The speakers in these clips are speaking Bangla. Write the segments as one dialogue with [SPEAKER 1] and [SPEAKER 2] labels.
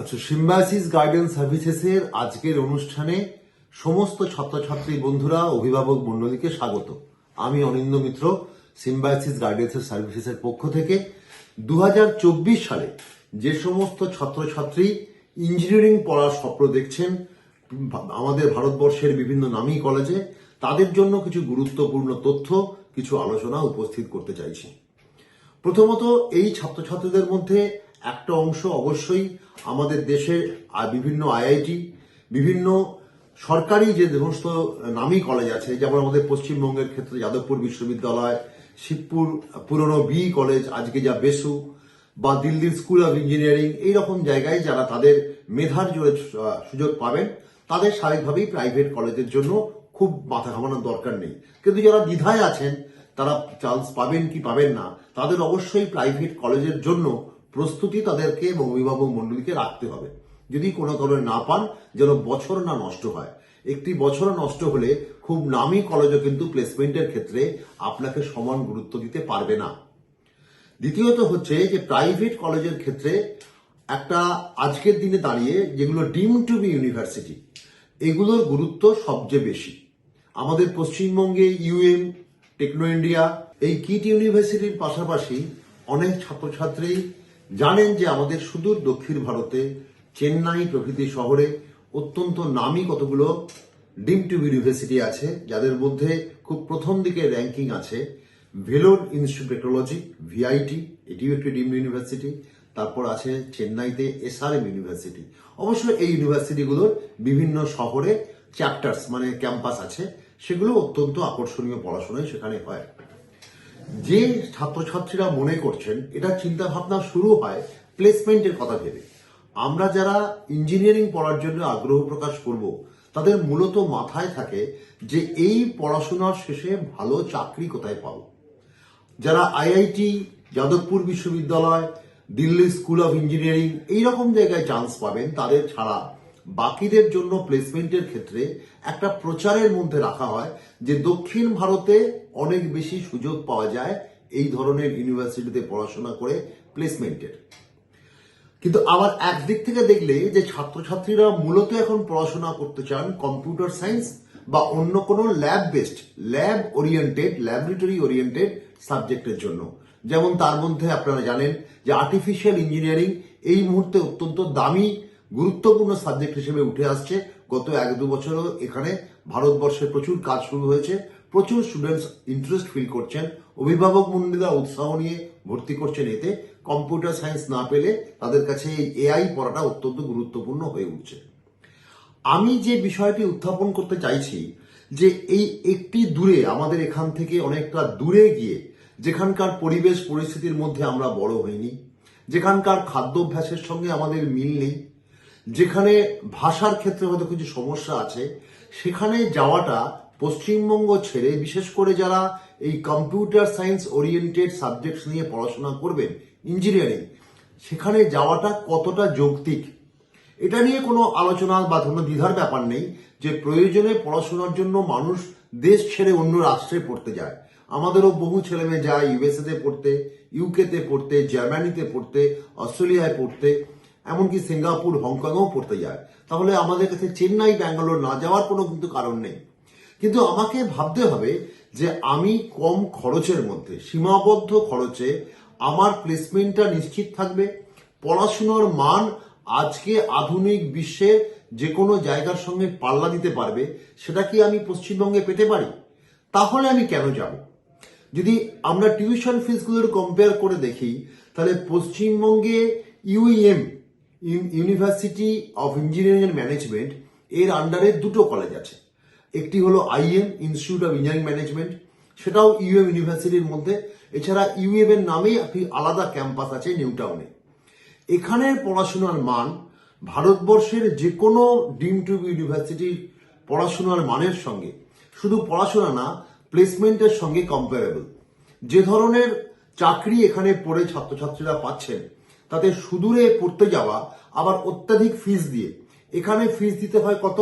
[SPEAKER 1] আচ্ছা সিম্বাসিস গাইডেন্স সার্ভিসেসের আজকের অনুষ্ঠানে সমস্ত ছাত্রছাত্রী বন্ধুরা, অভিভাবক মণ্ডলীকে স্বাগত। আমি অনিন্দ মিত্র, সিম্বাসিস গাইডেন্স সার্ভিসেসের পক্ষ থেকে। দু হাজার চব্বিশ সালে যে সমস্ত ছাত্রছাত্রী ইঞ্জিনিয়ারিং পড়ার স্বপ্ন দেখছেন, আমাদের ভারতবর্ষের বিভিন্ন নামী কলেজে, তাদের জন্য কিছু গুরুত্বপূর্ণ তথ্য, কিছু আলোচনা উপস্থিত করতে চাইছি। প্রথমত, এই ছাত্রছাত্রীদের মধ্যে একটা অংশ অবশ্যই আমাদের দেশের বিভিন্ন আইআইটি, বিভিন্ন সরকারি যে সমস্ত নামী কলেজ আছে, যেমন আমাদের পশ্চিমবঙ্গের ক্ষেত্রে যাদবপুর বিশ্ববিদ্যালয়, শিবপুর পুরনো বি কলেজ আজকে যা বেসু, বা দিল্লির স্কুল অফ ইঞ্জিনিয়ারিং এইরকম জায়গায় যারা তাদের মেধার জোরে সুযোগ পাবেন, তাদের স্বাভাবিকভাবেই প্রাইভেট কলেজের জন্য খুব মাথা ঘামানোর দরকার নেই। কিন্তু যারা দ্বিধায় আছেন, তারা চান্স পাবেন কি পাবেন না, তাদের অবশ্যই প্রাইভেট কলেজের জন্য প্রস্তুতি তাদেরকে এবং অভিভাবক মণ্ডলীকে রাখতে হবে। যদি কোনো কারণে না পান, যেন বছর না নষ্ট হয়। একটি বছর নষ্ট হলে খুব নামী কলেজও কিন্তু প্লেসমেন্টের ক্ষেত্রে আপনাকে সমান গুরুত্ব দিতে পারবে না। দ্বিতীয়ত হচ্ছে যে প্রাইভেট কলেজের ক্ষেত্রে একটা আজকের দিনে দাঁড়িয়ে যেগুলো ডিম টু বি ইউনিভার্সিটি এগুলোর গুরুত্ব সবচেয়ে বেশি। আমাদের পশ্চিমবঙ্গে ইউএম টেকনো ইন্ডিয়া এই কিট ইউনিভার্সিটির পাশাপাশি অনেক ছাত্রছাত্রী জানেন যে আমাদের সুদূর দক্ষিণ ভারতে চেন্নাই প্রভৃতি শহরে অত্যন্ত নামী কতগুলো ডিম টু ইউনিভার্সিটি আছে, যাদের মধ্যে খুব প্রথম দিকে র্যাঙ্কিং আছে ভেলোর ইনস্টিটিউট টেকনোলজি, ভিআইটি, এটিও একটি ডিম ইউনিভার্সিটি, তারপর আছে চেন্নাইতে এসআরএম ইউনিভার্সিটি। অবশ্য এই ইউনিভার্সিটিগুলোর বিভিন্ন শহরে চ্যাপ্টার্স মানে ক্যাম্পাস আছে, সেগুলো অত্যন্ত আকর্ষণীয় পড়াশোনায় সেখানে হয়। যে ছাত্রছাত্রীরা মনে করছেন এটা চিন্তা ভাবনা শুরু হয় প্লেসমেন্টের কথা ভেবে। আমরা যারা ইঞ্জিনিয়ারিং পড়ার জন্য আগ্রহ প্রকাশ করব, তাদের মূলত মাথায় থাকে যে এই পড়াশোনার শেষে ভালো চাকরি কোথায় পাব। যারা আইআইটি, যাদবপুর বিশ্ববিদ্যালয়, দিল্লি স্কুল অফ ইঞ্জিনিয়ারিং এই রকম জায়গায় চান্স পাবেন, তাদের ছাড়া বাকিদের জন্য প্লেসমেন্টের ক্ষেত্রে একটা প্রচারের মধ্যে রাখা হয় যে দক্ষিণ ভারতে অনেক বেশি সুযোগ পাওয়া যায় এই ধরনের ইউনিভার্সিটিতে পড়াশোনা করে প্লেসমেন্টের কিন্তু আবার একদিক থেকে দেখলে যে ছাত্রছাত্রীরা মূলত এখন পড়াশোনা করতে চান কম্পিউটার সায়েন্স বা অন্য কোনো lab based lab oriented laboratory oriented সাবজেক্টের জন্য। যেমন তার মধ্যে আপনারা জানেন যে আর্টিফিশিয়াল ইঞ্জিনিয়ারিং এই মুহূর্তে অত্যন্ত দামি গুরুত্বপূর্ণ সাবজেক্ট হিসেবে উঠে আসছে। গত এক দু বছরও এখানে ভারতবর্ষে প্রচুর কাজ শুরু হয়েছে। প্রচুর স্টুডেন্টস ইন্টারেস্ট ফিল করছেন। অভিভাবক মন্ডলীরা উৎসাহ নিয়ে ভর্তি করছেন এতে। কম্পিউটার সায়েন্স না পেলে তাদের কাছে এই এআই পড়াটা অত্যন্ত গুরুত্বপূর্ণ হয়ে উঠছে। আমি যে বিষয়টি উত্থাপন করতে চাইছি, যে এই একটি দূরে, আমাদের এখান থেকে অনেকটা দূরে গিয়ে, যেখানকার পরিবেশ পরিস্থিতির মধ্যে আমরা বড় হইনি, যেখানকার খাদ্যাভ্যাসের সঙ্গে আমাদের মিল নেই যেখানে ভাষার ক্ষেত্রে হয়তো কিছু সমস্যা আছে, সেখানে যাওয়াটা পশ্চিমবঙ্গ ছেড়ে, বিশেষ করে যারা এই কম্পিউটার সায়েন্স ওরিয়েন্টেড সাবজেক্টস নিয়ে পড়াশোনা করবেন ইঞ্জিনিয়ারিং সেখানে যাওয়াটা কতটা যৌক্তিক? এটা নিয়ে কোনো আলোচনা বা কোনো দ্বিধার ব্যাপার নেই যে প্রয়োজনে পড়াশোনার জন্য মানুষ দেশ ছেড়ে অন্য রাষ্ট্রে পড়তে যায়। আমাদেরও বহু ছেলেমেয়ে যায় ইউএসএতে পড়তে ইউকেতে পড়তে জার্মানিতে পড়তে অস্ট্রেলিয়ায় পড়তে। এমনকি সিঙ্গাপুর, হংকংয়েও পড়তে যায়। তাহলে আমাদের কাছে চেন্নাই, ব্যাঙ্গালোর না যাওয়ার কোনো কিন্তু কারণ নেই। কিন্তু আমাকে ভাবতে হবে যে আমি কম খরচের মধ্যে, সীমাবদ্ধ খরচে আমার প্লেসমেন্টটা নিশ্চিত থাকবে, পড়াশুনোর মান আজকে আধুনিক বিশ্বের যে কোনো জায়গার সঙ্গে পাল্লা দিতে পারবে, সেটা কি আমি পশ্চিমবঙ্গে পেতে পারি? তাহলে আমি কেন যাব? যদি আমরা টিউশন ফিসগুলোর কম্পেয়ার করে দেখি, তাহলে পশ্চিমবঙ্গে UEM university of engineering and management এর আন্ডারে দুটো কলেজ আছে। একটি হলো IEM institute of engineering management সেটাও ইউএম ইউনিভার্সিটির মধ্যে। এছাড়া ইউএম এর নামেই একটি আলাদা ক্যাম্পাস আছে নিউ টাউনে এখানের পড়াশোনার মান ভারতবর্ষের যে কোনো ডিম টু ইউনিভার্সিটির পড়াশোনার মানের সঙ্গে। শুধু পড়াশোনা না প্লেসমেন্টের সঙ্গে কম্পারেবল যে ধরনের চাকরি এখানে পড়ে ছাত্রছাত্রীরা পাচ্ছেন তাতে সুদূরে পড়তে যাওয়া, আবার অত্যাধিক ফিস দিয়ে। এখানে ফিস দিতে হয় কত?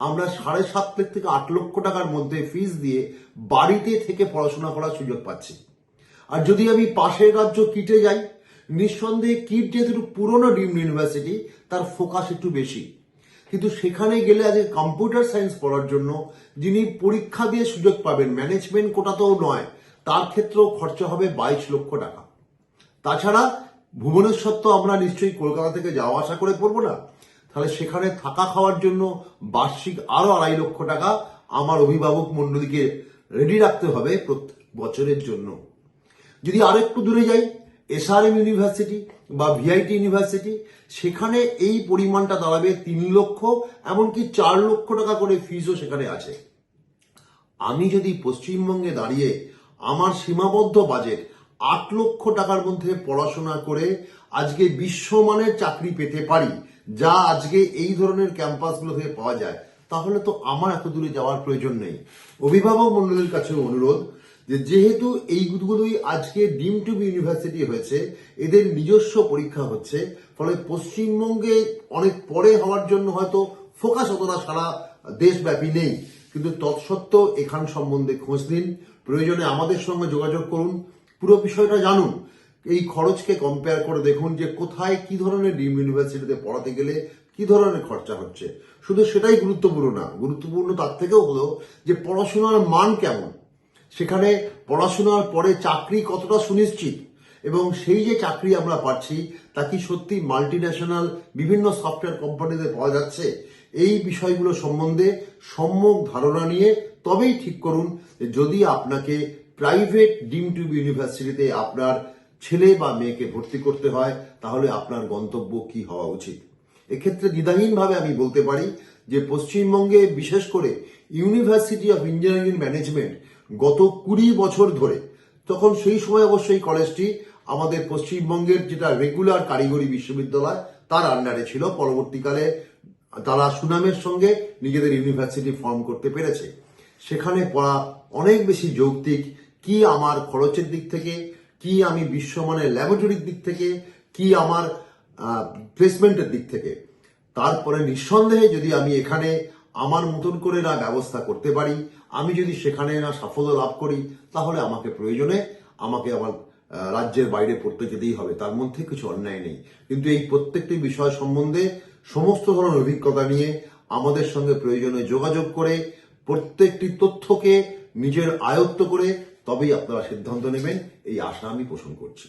[SPEAKER 1] আমরা সাড়ে সাত লাখ থেকে আট লক্ষ টাকার মধ্যে ফিস দিয়ে বাড়িতে থেকে পড়াশোনা করার সুযোগ পাচ্ছি। আর যদি আমি পাশের রাজ্য কিটে যাই, নিঃসন্দেহে কিট যেহেতু পুরনো ডিমড ইউনিভার্সিটি তার ফোকাস একটু বেশি। কিন্তু সেখানে গেলে আজকে কম্পিউটার সায়েন্স পড়ার জন্য যিনি পরীক্ষা দিয়ে সুযোগ পাবেন ম্যানেজমেন্ট কোটাতেও নয়, তার ক্ষেত্রেও খরচা হবে বাইশ লক্ষ টাকা। তাছাড়া ভুবনেশ্বর তো আমরা নিশ্চয়ই কলকাতা থেকে যাওয়া আসা করে পড়ব না। তাহলে সেখানে থাকা খাওয়ার জন্য বার্ষিক আরও আড়াই লক্ষ টাকা আমার অভিভাবক মন্ডলীকে রেডি রাখতে হবে প্রত্যেক বছরের জন্য। যদি আরেকটু দূরে যাই এসআরএম ইউনিভার্সিটি বা ভিআইটি ইউনিভার্সিটি সেখানে এই পরিমাণটা দাঁড়াবে তিন লক্ষ এমনকি চার লক্ষ টাকা করে ফিজও সেখানে আছে। আমি যদি পশ্চিমবঙ্গে দাঁড়িয়ে আমার সীমাবদ্ধ বাজেট আট লক্ষ টাকার মধ্যে পড়াশোনা করে আজকে বিশ্বমানের চাকরি পেতে পারি, যা আজকে এই ধরনের ক্যাম্পাসগুলো থেকে পাওয়া যায়, তাহলে তো আমার এত দূরে যাওয়ার প্রয়োজন নেই। অভিভাবক মন্ডলীর কাছে অনুরোধ যে যেহেতু এইগুলোই আজকে ডিম টু ইউনিভার্সিটি হয়েছে, এদের নিজস্ব পরীক্ষা হচ্ছে, ফলে পশ্চিমবঙ্গে অনেক পরে হওয়ার জন্য হয়তো ফোকাস অতটা সারা দেশব্যাপী নেই। কিন্তু তৎসত্ত্বেও এখান সম্বন্ধে খোঁজ নিন, প্রয়োজনে আমাদের সঙ্গে যোগাযোগ করুন। পুরো বিষয়টা জানুন। এই খরচকে কম্পেয়ার করে দেখুন যে কোথায় কি ধরনের ডিম ইউনিভার্সিটিতে পড়াতে গেলে কি ধরনের খরচা হচ্ছে। শুধু সেটাই গুরুত্বপূর্ণ না, গুরুত্বপূর্ণ তার থেকেও হলো যে পড়াশোনার মান কেমন? সেখানে পড়াশোনার পরে চাকরি কতটা সুনিশ্চিত? এবং সেই যে চাকরি আমরা পাচ্ছি, তা কি সত্যি মাল্টি ন্যাশনাল বিভিন্ন সফটওয়্যার কোম্পানিতে পাওয়া যাচ্ছে? এই বিষয়গুলো সম্বন্ধে সম্যক ধারণা নিয়ে তবেই ঠিক করুন যদি আপনাকে প্রাইভেট ডিম টিউব ইউনিভার্সিটিতে আপনার ছেলে বা মেয়েকে ভর্তি করতে হয়, তাহলে আপনার গন্তব্য কি হওয়া উচিত? এক্ষেত্রে দ্বিধাহীনভাবে আমি বলতে পারি যে পশ্চিমবঙ্গে বিশেষ করে ইউনিভার্সিটি অফ ইঞ্জিনিয়ারিং ম্যানেজমেন্ট গত কুড়ি বছর ধরে, তখন সেই সময় অবশ্যই কলেজটি আমাদের পশ্চিমবঙ্গের যেটা রেগুলার কারিগরি বিশ্ববিদ্যালয়, তার আন্ডারে ছিল। পরবর্তীকালে তারা সুনামের সঙ্গে নিজেদের ইউনিভার্সিটি ফর্ম করতে পেরেছে। সেখানে পড়া অনেক বেশি যৌক্তিক কি আমার খরচের দিক থেকে, কি আমি বিশ্বমানের ল্যাবরেটরির দিক থেকে, কি আমার প্লেসমেন্টের দিক থেকে। তারপরে নিঃসন্দেহে যদি আমি এখানে আমার মতন করে না ব্যবস্থা করতে পারি, আমি যদি সেখানে না সাফল্য লাভ করি, তাহলে আমাকে প্রয়োজনে আমাকে আমার রাজ্যের বাইরে পড়তে যেতেই হবে। তার মধ্যে কিছু অন্যায় নেই। কিন্তু এই প্রত্যেকটি বিষয় সম্বন্ধে সমস্ত ধরনের অভিজ্ঞতা নিয়ে আমাদের সঙ্গে প্রয়োজনে যোগাযোগ করে, প্রত্যেকটি তথ্যকে নিজের আয়ত্ত করে তবেই আপনারা সিদ্ধান্ত নেবেন এই আশা আমি পোষণ করছি।